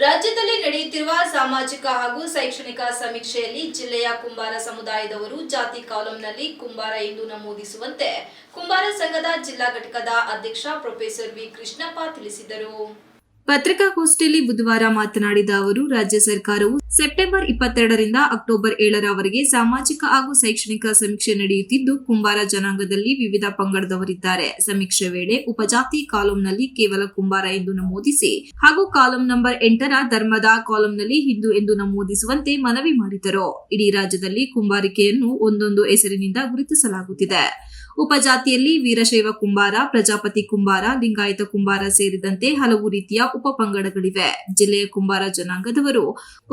ರಾಜ್ಯದಲ್ಲಿ ನಡೆಯುತ್ತಿರುವ ಸಾಮಾಜಿಕ ಹಾಗೂ ಶೈಕ್ಷಣಿಕ ಸಮೀಕ್ಷೆಯಲ್ಲಿ ಜಿಲ್ಲೆಯ ಕುಂಬಾರ ಸಮುದಾಯದವರು ಜಾತಿ ಕಾಲಂನಲ್ಲಿ ಕುಂಬಾರ ಎಂದು ನಮೂದಿಸುವಂತೆ ಕುಂಬಾರ ಸಂಘದ ಜಿಲ್ಲಾ ಘಟಕದ ಅಧ್ಯಕ್ಷ ಪ್ರೊಫೆಸರ್ ವಿ ಕೃಷ್ಣಪ್ಪ ತಿಳಿಸಿದರು. ಪತ್ರಿಕಾಗೋಷ್ಠಿಯಲ್ಲಿ ಬುಧವಾರ ಮಾತನಾಡಿದ ಅವರು, ರಾಜ್ಯ ಸರ್ಕಾರವು ಸೆಪ್ಟೆಂಬರ್ ಇಪ್ಪತ್ತೆರಡರಿಂದ ಅಕ್ಟೋಬರ್ ಏಳರವರೆಗೆ ಸಾಮಾಜಿಕ ಹಾಗೂ ಶೈಕ್ಷಣಿಕ ಸಮೀಕ್ಷೆ ನಡೆಯುತ್ತಿದ್ದು, ಕುಂಬಾರ ಜನಾಂಗದಲ್ಲಿ ವಿವಿಧ ಪಂಗಡದವರಿದ್ದಾರೆ. ಸಮೀಕ್ಷೆ ವೇಳೆ ಉಪಜಾತಿ ಕಾಲಂನಲ್ಲಿ ಕೇವಲ ಕುಂಬಾರ ಎಂದು ನಮೂದಿಸಿ ಹಾಗೂ ಕಾಲಂ ನಂಬರ್ ಎಂಟರ ಧರ್ಮದ ಕಾಲಂನಲ್ಲಿ ಹಿಂದೂ ಎಂದು ನಮೂದಿಸುವಂತೆ ಮನವಿ ಮಾಡಿದರು. ಇಡೀ ರಾಜ್ಯದಲ್ಲಿ ಕುಂಬಾರಿಕೆಯನ್ನು ಒಂದೊಂದು ಹೆಸರಿನಿಂದ ಗುರುತಿಸಲಾಗುತ್ತಿದೆ. ಉಪಜಾತಿಯಲ್ಲಿ ವೀರಶೈವ ಕುಂಬಾರ, ಪ್ರಜಾಪತಿ ಕುಂಬಾರ, ಲಿಂಗಾಯತ ಕುಂಬಾರ ಸೇರಿದಂತೆ ಹಲವು ರೀತಿಯ ಉಪಪಂಗಡಗಳಿವೆ ಜಿಲ್ಲೆಯ ಕುಂಬಾರ ಜನಾಂಗದವರು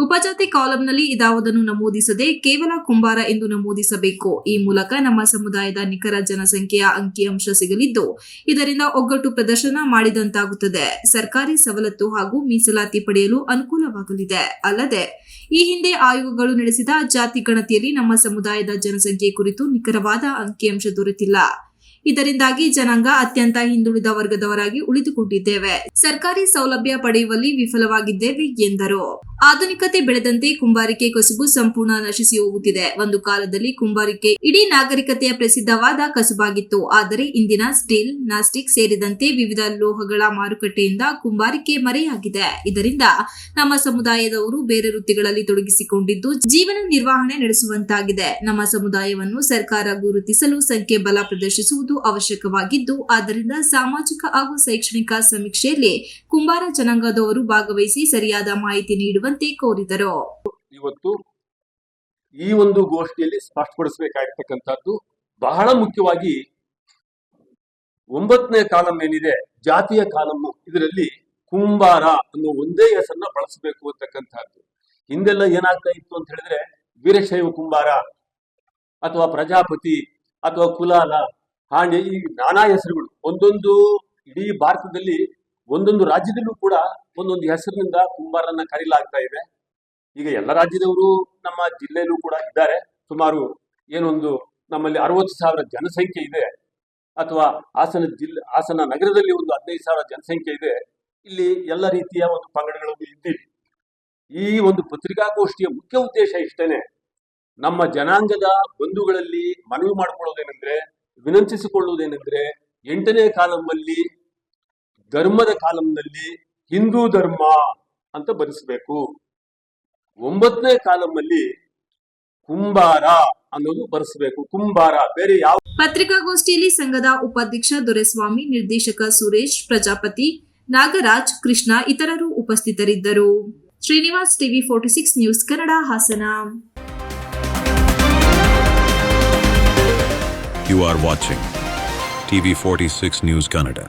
ಉಪಜಾತಿ ಕಾಲಂನಲ್ಲಿ ಇದಾವುದನ್ನು ನಮೂದಿಸದೆ ಕೇವಲ ಕುಂಬಾರ ಎಂದು ನಮೂದಿಸಬೇಕು. ಈ ಮೂಲಕ ನಮ್ಮ ಸಮುದಾಯದ ನಿಖರ ಜನಸಂಖ್ಯೆಯ ಅಂಕಿಅಂಶ ಸಿಗಲಿದ್ದು, ಇದರಿಂದ ಒಗ್ಗಟ್ಟು ಪ್ರದರ್ಶನ ಮಾಡಿದಂತಾಗುತ್ತದೆ. ಸರ್ಕಾರಿ ಸವಲತ್ತು ಹಾಗೂ ಮೀಸಲಾತಿ ಪಡೆಯಲು ಅನುಕೂಲವಾಗಲಿದೆ. ಅಲ್ಲದೆ, ಈ ಹಿಂದೆ ಆಯೋಗಗಳು ನಡೆಸಿದ ಜಾತಿ ಗಣತಿಯಲ್ಲಿ ನಮ್ಮ ಸಮುದಾಯದ ಜನಸಂಖ್ಯೆ ಕುರಿತು ನಿಖರವಾದ ಅಂಕಿಅಂಶ ದೊರೆತಿಲ್ಲ. ಇದರಿಂದಾಗಿ ಜನಾಂಗ ಅತ್ಯಂತ ಹಿಂದುಳಿದ ವರ್ಗದವರಾಗಿ ಉಳಿದುಕೊಂಡಿದ್ದೇವೆ. ಸರ್ಕಾರಿ ಸೌಲಭ್ಯ ಪಡೆಯುವಲ್ಲಿ ವಿಫಲವಾಗಿದ್ದೇವೆ ಎಂದರು. ಆಧುನಿಕತೆ ಬೆಳೆದಂತೆ ಕುಂಬಾರಿಕೆ ಕಸುಬು ಸಂಪೂರ್ಣ ನಶಿಸಿ ಹೋಗುತ್ತಿದೆ. ಒಂದು ಕಾಲದಲ್ಲಿ ಕುಂಬಾರಿಕೆ ಇಡೀ ನಾಗರಿಕತೆಯ ಪ್ರಸಿದ್ಧವಾದ ಕಸುಬಾಗಿತ್ತು. ಆದರೆ ಇಂದಿನ ಸ್ಟೀಲ್, ನಾಸ್ಟಿಕ್ ಸೇರಿದಂತೆ ವಿವಿಧ ಲೋಹಗಳ ಮಾರುಕಟ್ಟೆಯಿಂದ ಕುಂಬಾರಿಕೆ ಮರೆಯಾಗಿದೆ. ಇದರಿಂದ ನಮ್ಮ ಸಮುದಾಯದವರು ಬೇರೆ ವೃತ್ತಿಗಳಲ್ಲಿ ತೊಡಗಿಸಿಕೊಂಡಿದ್ದು ಜೀವನ ನಿರ್ವಹಣೆ ನಡೆಸುವಂತಾಗಿದೆ. ನಮ್ಮ ಸಮುದಾಯವನ್ನು ಸರ್ಕಾರ ಗುರುತಿಸಲು ಸಂಖ್ಯೆ ಬಲ ಪ್ರದರ್ಶಿಸುವುದು ಅವಶ್ಯಕವಾಗಿದ್ದು, ಆದ್ದರಿಂದ ಸಾಮಾಜಿಕ ಹಾಗೂ ಶೈಕ್ಷಣಿಕ ಸಮೀಕ್ಷೆಯಲ್ಲಿ ಕುಂಬಾರ ಜನಾಂಗದವರು ಭಾಗವಹಿಸಿ ಸರಿಯಾದ ಮಾಹಿತಿ ನೀಡುವಂತೆ ಕೋರಿದರು. ಇವತ್ತು ಈ ಒಂದು ಗೋಷ್ಠಿಯಲ್ಲಿ ಸ್ಪಷ್ಟಪಡಿಸಬೇಕಾಗಿರ್ತಕ್ಕಂಥದ್ದು ಬಹಳ ಮುಖ್ಯವಾಗಿ ಒಂಬತ್ತನೇ ಕಾಲಂ ಏನಿದೆ, ಜಾತಿಯ ಕಾಲಮ್ಮು ಇದರಲ್ಲಿ ಕುಂಬಾರ ಅನ್ನೋ ಒಂದೇ ಹೆಸರನ್ನ ಬಳಸಬೇಕು ಅಂತಕ್ಕಂಥದ್ದು. ಹಿಂದೆಲ್ಲ ಏನಾಗ್ತಾ ಇತ್ತು ಅಂತ ಹೇಳಿದ್ರೆ ವೀರಶೈವ ಕುಂಬಾರ ಅಥವಾ ಪ್ರಜಾಪತಿ ಅಥವಾ ಕುಲಾಲ ಹಾಂಡೆ ಈ ನಾನಾ ಹೆಸರುಗಳು ಒಂದೊಂದು ಇಡೀ ಭಾರತದಲ್ಲಿ ಒಂದೊಂದು ರಾಜ್ಯದಲ್ಲೂ ಕೂಡ ಒಂದೊಂದು ಹೆಸರಿನಿಂದ ಕುಂಬಾರನ್ನ ಕರೀಲಾಗ್ತಾ ಇದೆ. ಈಗ ಎಲ್ಲ ರಾಜ್ಯದವರು ನಮ್ಮ ಜಿಲ್ಲೆಯಲ್ಲೂ ಕೂಡ ಇದ್ದಾರೆ. ಸುಮಾರು ಏನೊಂದು ನಮ್ಮಲ್ಲಿ ಅರವತ್ತು ಸಾವಿರ ಜನಸಂಖ್ಯೆ ಇದೆ. ಅಥವಾ ಹಾಸನ ಜಿಲ್ಲೆ ಹಾಸನ ನಗರದಲ್ಲಿ ಒಂದು ಹದಿನೈದು ಸಾವಿರ ಜನಸಂಖ್ಯೆ ಇದೆ. ಇಲ್ಲಿ ಎಲ್ಲ ರೀತಿಯ ಒಂದು ಪಂಗಡಗಳನ್ನು ಇದ್ದೀವಿ ಈ ಒಂದು ಪತ್ರಿಕಾಗೋಷ್ಠಿಯ ಮುಖ್ಯ ಉದ್ದೇಶ ಇಷ್ಟೇನೆ. ನಮ್ಮ ಜನಾಂಗದ ಬಂಧುಗಳಲ್ಲಿ ಮನವಿ ಮಾಡಿಕೊಳ್ಳೋದೇನೆಂದ್ರೆ ವಿನಂತಿಸಿಕೊಳ್ಳುವುದೇನೆಂದ್ರೆ ಎಂಟನೇ ಕಾಲಂನಲ್ಲಿ ಧರ್ಮದ ಕಾಲಂನಲ್ಲಿ ಹಿಂದೂ ಧರ್ಮ ಅಂತ ಬರೆಸಬೇಕು. ಒಂಬತ್ತನೇ ಕಾಲಂನಲ್ಲಿ ಕುಂಬಾರ ಅನ್ನೋದು ಬರೆಸಬೇಕು. ಕುಂಬಾರ ಬೇರೆ ಯಾವ ಪತ್ರಿಕಾಗೋಷ್ಠಿಯಲ್ಲಿ ಸಂಘದ ಉಪಾಧ್ಯಕ್ಷ ದೊರೆಸ್ವಾಮಿ ನಿರ್ದೇಶಕ ಸುರೇಶ್ ಪ್ರಜಾಪತಿ ನಾಗರಾಜ್ ಕೃಷ್ಣ ಇತರರು ಉಪಸ್ಥಿತರಿದ್ದರು. Srinivas TV forty six news Kannada Hassan. You are watching TV46 News Kannada.